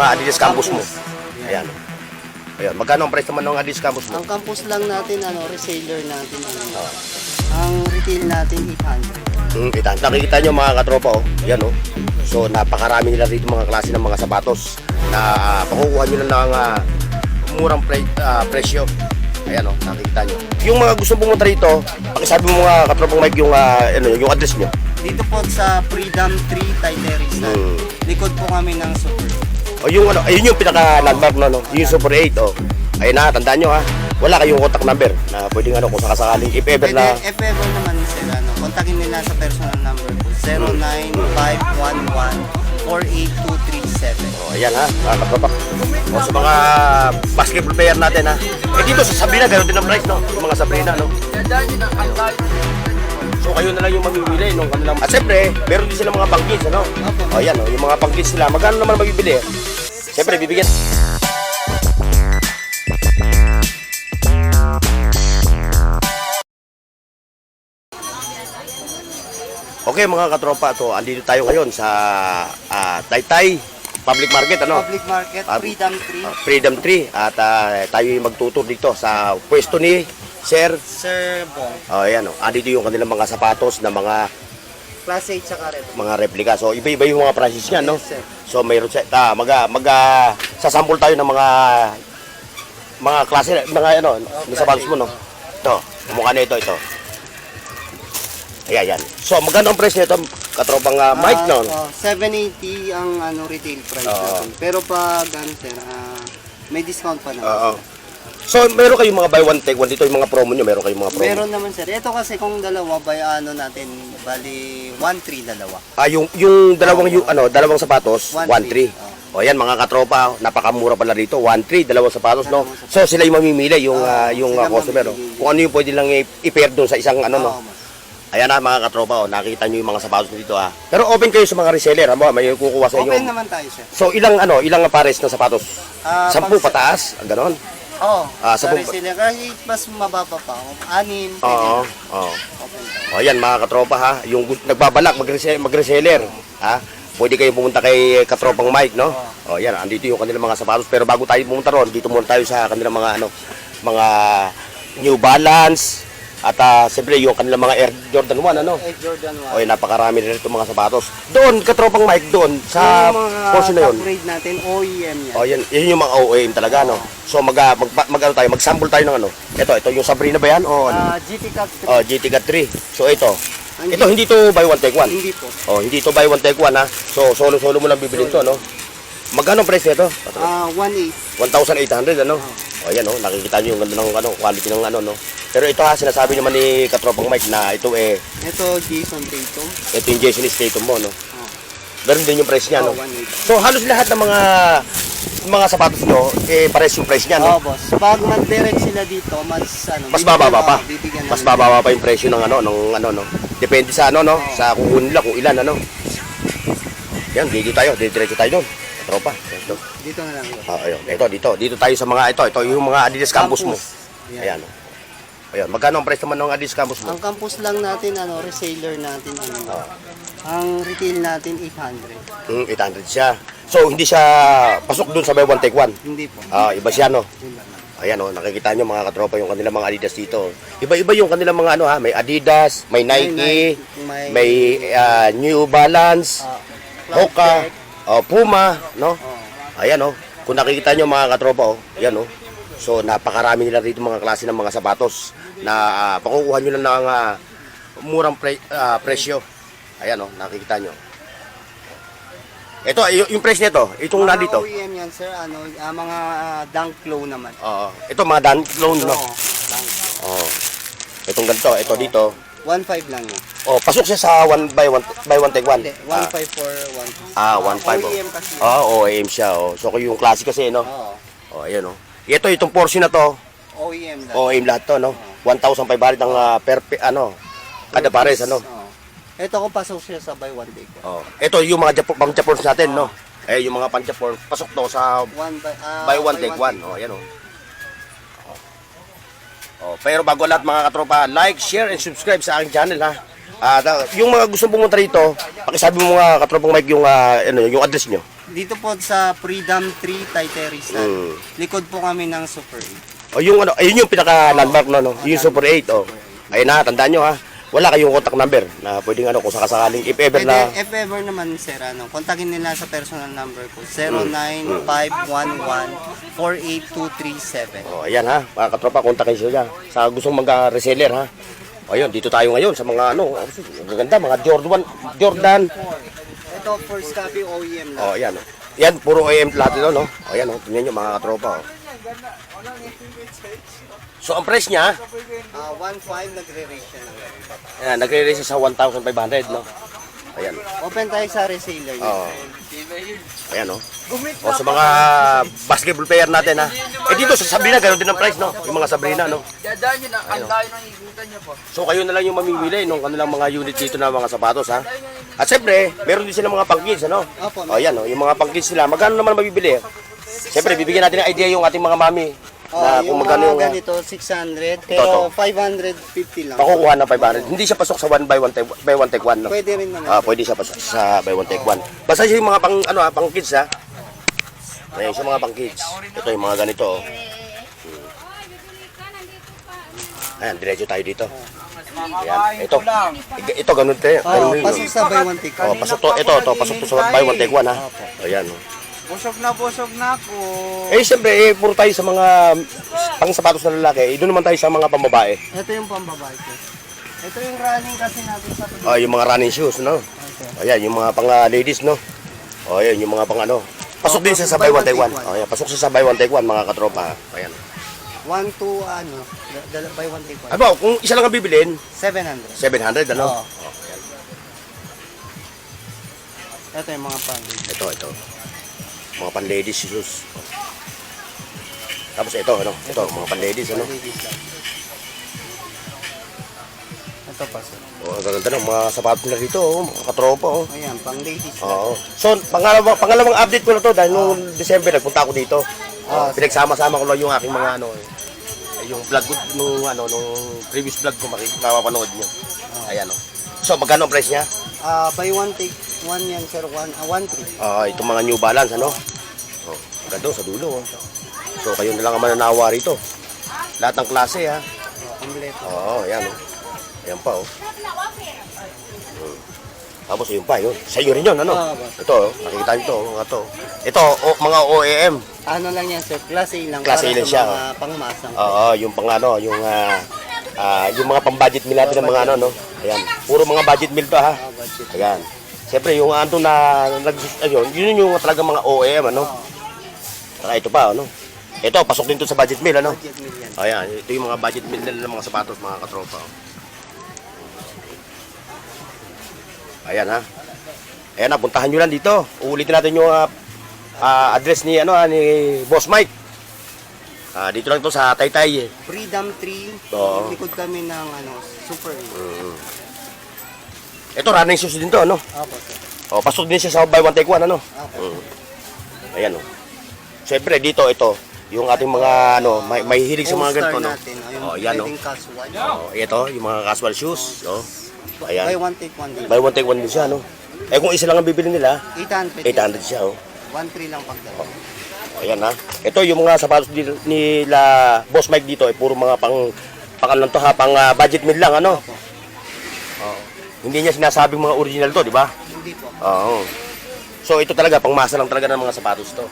mga Adidas Campus mo. Ayan. Ayan, magkano ang price naman ng Adidas Campus mo? Ang campus lang natin, ano, reseller natin, ano, ang retail natin 800. Hmm, kita. Nakikita nyo mga katropa, oh. Yan, oh. So, napakarami nila rito mga klase ng mga sapatos na uh, pakukuha nyo lang ng ah, murang pre- ah, presyo. Ayan, oh, nakikita nyo. Yung mga gusto pumunta rito, pakisabi mo mga katropang Mike yung, ah, ano, yung address nyo. Dito po sa Freedom 3 Titerista. Hmm. Likod po kami ng Super. O yung ano, ayun yung pinaka landmark no, no? Yung Super 8 oh. Ayun na, tandaan nyo ha. Wala kayong contact number na pwedeng ano kung sakasakaling if ever Pwede, na if ever naman sila, ano, kontakin nila sa personal number po. 09511-48237. Oh, ayan ha, mga katropa. O sa mga basketball player natin ha. Eh dito sa Sabrina, ganoon din ang price no? Yung mga Sabrina no. So kayo na lang yung mamimili nung kanilang... At siyempre, meron din silang mga pangkins, ano? O yan, oh, yung mga pangkins nila. Magkano naman mabibili? Siyempre, bibigyan... Okay mga katropa, to andito tayo ngayon sa ah, Taytay Public Market, ano? Public Market, Ah, Freedom Ah, Freedom Tree at ah, tayo yung magtutur dito sa pwesto ni Sir 3. Sir Bong. Oh, ayan oh. Andito yung kanilang mga sapatos na mga Class 8 sa red. mga replika. So iba-iba yung mga prices niya, no? Yes, sir. So mayroon sa ta mag mag ah, sasample tayo ng mga mga klase mga ano, Oh, sa sapatos mo, no? Ito, mukha na ito, ito. Ayan, yan. So, magkano ang price nito? Katropang uh, mic, no? Ah, oh, 780 ang ano retail price Oo. natin. Pero pag ano sir, ah, may discount pa naman. Oo. sir. So, meron kayong mga buy one take one dito, yung mga promo nyo, meron kayong mga promo. Meron naman sir. Ito kasi kung dalawa by ano natin, bali 1-3 dalawa. Ah, yung yung dalawang yung ano, dalawang sapatos, 1-3. 1-3. O yan mga katropa, napakamura pala rito, 1-3, dalawang sapatos, no? Dalawang sapatos. So sila yung mamimili, yung Oo, ah, yung sila ah, customer, no? mamimili. Kung ano yung pwede lang i- i-pair doon sa isang ano, no? Oo, mas. Ayan na mga katropa, oh, nakita niyo yung mga sapatos dito, ah. Pero open kayo sa mga reseller, ano? May kukuha sa inyo. Open naman tayo sir. So ilang ano, ilang pares ng sapatos? Ah, Sampu pag- pataas, ganon. Oo. Ah, sa bumba- reseller. Kahit mas mababa pa. Anim. Oo. Oo. O yan mga katropa ha, yung nagbabalak mag-rese- mag-reseller, ha? Pwede kayo pumunta kay Katropang Mike, no? O yan, andito yung kanilang mga sapatos. Pero bago tayo pumunta ron, dito muna tayo sa kanilang mga ano, mga New Balance at ah, siyempre yung kanilang mga Air Jordan 1, ano? Eh, Jordan 1. O yan, napakarami rin itong mga sapatos. Doon, Katropang Mike, doon, sa yung mga portion na yun. top grade natin, OEM yan. O yan, yun yung mga OEM talaga, no? So mag, ah, mag, mag, ano tayo, mag-sample tayo ng ano. Ito, ito yung Sabrina ba yan? O ano? Ah, GT Cut 3. Oh, GT Cat 3. So ito. Ito hindi to buy one take one. Hindi po. Oh, hindi to buy one take one ha. So solo-solo mo lang bibilin to, no? Magkano price nito? Ah, 1.8. 1,800 ano? Oh, yan oh, nakikita niyo yung ganda ng ano, quality ng ano no. Pero ito ha, sinasabi naman ni Katropang Mike na ito eh, Ito, Jason Tatum. ito yung Jason Statham mo, no. Oh, Ganun din yung price niya, oh no. 1.8. So halos lahat ng mga mga sapatos nyo, eh pares yung price niya, Oo, no. boss. Pag mag-direct sila dito, mas ano, Mas bibigyan- bababa pa. oo, bibigyan Mas bababa pa yung presyo ng ano, ng ano no. Depende sa ano no, sa kukunin nila kung ilan ano. Yan, dito tayo, diretso tayo doon. Tropa. Ito. Dito na lang. Ah, ayun. Ito, dito. Dito tayo sa mga ito. Ito yung mga Adidas Campus, mo. Yan. Ayan. oh. Ayan. Magkano ang price naman ng Adidas Campus mo? Ang campus lang natin, ano, reseller natin, ano, Ah. ang retail natin 800. Hmm, 800 siya. So, hindi siya pasok dun sa buy one take one. Hindi po. Ah, iba siya, no? Lang. Ayan, oh, nakikita nyo mga katropa yung kanilang mga Adidas dito. Iba-iba yung kanilang mga ano ha, may Adidas, may Nike, May- may ah, New Balance, Ah, Hoka, oh, Puma, no? Ayan oh. Kung nakikita nyo mga katropa oh, ayan oh. So napakarami nila rito mga klase ng mga sapatos na ah, pakukuha nyo lang ng ah, murang pre- ah, presyo. Ayan oh, nakikita nyo. Ito, yung price nito, itong Mga nandito. OEM yan, sir. Ano, ah, mga ah, dunk low naman. Oo. ito mga dan loan no. Oo, dunk low. Oo. Itong ganito, ito dito. 1.5 lang yan. Oh, pasok siya sa 1 by 1 by 1 take 1. Hindi, 1.5 for 1. Ah, 1.5 oh. OEM kasi. Ah, OEM siya oh. So yung klase kasi no. Oo. Oh, ayan oh. Ito itong portion na to, OEM lang. OEM lahat to no. 1,500 ang ah, per pe- ano kada pares ano. Oo. Ito ko pasok siya sa buy one take. Oh. Ito yung mga Japo, pang Japons natin no. Eh yung mga pang Japon pasok to sa One by, ah, buy one take one. Oh, ayan oh. Oh. Oh, pero bago lahat mga katropa, like, share, and subscribe sa aking channel ha. Ah, da- yung mga gustong pumunta rito, pakisabi mo mga katropang Mike yung ah, ano, yung address nyo. dito po sa Freedom 3 Taytay Rizal. Mm. Likod po kami ng Super 8. O yung ano, ayun yung pinaka landmark no, no. Yung Super 8 oh. Ayun na, tandaan nyo ha. Wala kayong contact number na pwedeng ano kung sakasakaling if ever Pwede, na if ever naman, sir, ano, kontakin nila sa personal number ko. Mm. 0951148237. Oh, ayan ha, mga katropa, kontakin sila sa gustong mag-reseller ha. O ayun, dito tayo ngayon sa mga ano, ang ganda, mga Jordan, Jordan. Ito, first copy OEM lang. Oh, ayan. oh. Yan, puro AM lahat ito, no? O, ayan, oh. tingnan nyo mga katropa, oh. So, ang price niya, Ah, 1.5 nagre-rate siya ng ayan, nagre-raise sa 1,500, no? Ayan. Open tayo sa reseller niya. Oh. Ayan, oh. O, sa mga basketball player natin, ha? Eh, dito sa Sabrina, ganoon din ang price, no? Yung mga Sabrina, no? Dadaan na, ang layo ng ikutan nyo po. So kayo na lang yung mamimili nung kanilang mga unit dito na mga sapatos ha. At siyempre, meron din silang mga pang-kids ano. Opo, O yan oh, yung mga pang-kids nila, magkano naman mabibili? Siyempre, bibigyan natin ng idea yung ating mga mami na yung kung magkano mga yung uh, ganito, 600, Ito, pero 550 lang. makukuha ng 500. Hindi siya pasok sa 1 by 1 take, by 1 take 1 no. Pwede rin naman. Ah, pwede siya pasok sa by 1 take 1. Basta yung mga pang ano ha, pang kids ha. Ayan, yung mga pang kids. Ito yung mga ganito oh. Hmm. Ayan, diretso tayo dito. Ayan, ito. Ito ganun tayo. Oh, ganun pasok sa buy one take Oh, one. pasok to, ito, to, pasok to sa buy one take one ha. Ayan. oh. Busog na busog na ako. Eh, siyempre, eh, puro tayo sa mga pang sapatos na lalaki. Eh, doon naman tayo sa mga pambabae. Ito yung pambabae ko. Ito yung running kasi natin sa Oh, yung mga running shoes, no? Ayan, yung mga pang ah, ladies, no? Oh, ayan, yung mga pang ano. Pasok din siya sa buy one take one. Oh, ayan, pasok sa buy one take one, mga katropa. Ayan. 1 to ano, da- dala buy one take one. Ano, kung isa lang ang bibilin, 700. 700, ano? Oo. Oh. Ito yung mga pang. Ito, ito. Mga pan ladies shoes. Oh. Tapos ito, ano? Ito, mga pan ladies, ano? Ito pa sir. Oh, ang ganda ng mga sapatos nila dito, oh, mga katropa, oh. Ayan, pang ladies lang. Oo. So, pangalawang, pangalawang update ko na to dahil nung December nagpunta ako dito. Ah, Pinagsama-sama ko lang yung aking mga ano, eh, yung vlog ko nung ano, nung previous vlog ko makik- mapapanood niyo. Ayan oh. So, magkano ang price niya? Ah, buy one take one yan sir, one, ah, one three. Ah, itong mga New Balance ano. Oh, ganda sa dulo oh. So, kayo na lang ang mananawa rito. Lahat ng klase ha. Oh, kompleto. Oo, ayan oh. Ayan pa oh. Hmm. Tapos yun pa yun. Sa iyo rin yun, ano? Oo, boss. Ito, oh, nakikita niyo to, mga to. Ito, oh, mga OEM. Ano lang yan sir, class A lang. Class A para lang sa siya, Mga pangmasang. Oo, yung pang ano, yung ah, ah, yung mga pang-budget meal natin ng mga ano, no. Ayan, puro mga budget meal to ha. Ah, budget. Ayan. Siyempre, yung ano na nag ayun, yun yung talaga mga OEM ano. Saka ito pa ano. Ito, pasok din to sa budget meal ano. Budget meal yan. Ayan, ito yung mga budget meal nila ng mga sapatos, mga katropa. oh. Ayan ha. Ayan na, puntahan nyo lang dito. Uulitin natin yung ah, ah, address ni ano ah, ni Boss Mike. Ah, dito lang to sa Taytay. eh. Freedom 3, Oo. likod kami ng ano, super. Mm. Ito running shoes din to, ano? Opo sir. O, pasok din siya sa buy one take one, ano? Opo. Mm. Ayan, oh. Siyempre, dito, ito, yung ating mga, ano, may, may hilig sa mga ganito, no? natin. Oh, yan, no? casual. Oh, ito, yung mga casual shoes, no? Buy Ayan. one take one din. Buy one take one din siya, no? Eh, kung isa lang ang bibili nila, 800. 800 siya, oh. 1.3 lang pagdala. O, Ayan, ha? Ito, yung mga sapatos nila, nila Boss Mike dito, eh, puro mga pang, pang ano to, ha? Pang ah, budget meal lang, ano? Opo. Oo. Hindi niya sinasabing mga original to, di ba? Hindi po. Oo. So ito talaga, pangmasa lang talaga ng mga sapatos to.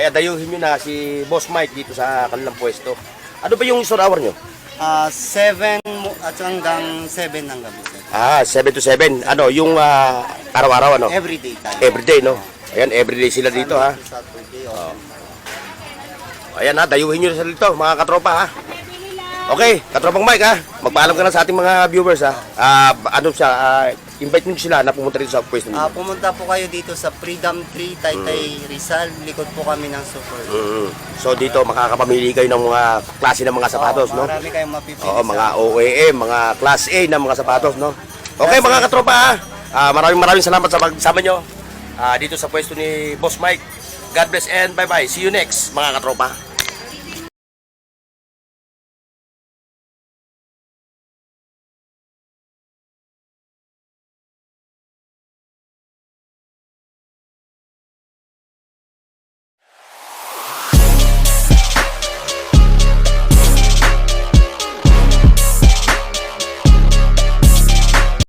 Kaya dayuhin nyo na si Boss Mike dito sa kanilang pwesto. Ano ba yung store hour nyo? Ah, 7 mo- at hanggang 7 ng gabi sir. Ah, 7 to 7. Ano, yung ah, araw-araw ano? Everyday tayo. Everyday, no? Ayan, everyday sila dito ha. Sunday to Saturday, open. Ayan ha, dayuhin nyo na sila dito, mga katropa ha. Okay, katropang Mike ha. Magpaalam ka na sa ating mga viewers ha. Ah, ano siya, ah, invite nyo sila na pumunta dito sa pwesto Ah, nyo. pumunta po kayo dito sa Freedom 3, Taytay Rizal. Likod po kami ng Super. Mm. So dito, makakapamili kayo ng mga klase ng mga sapatos, no? Marami kayong mapipili Oo, sa- mga OEM, mga Class A na mga sapatos, no? Okay, mga katropa, ha? Ah, maraming maraming salamat sa pagsama nyo ah, dito sa pwesto ni Boss Mike. God bless and bye-bye. See you next, mga katropa.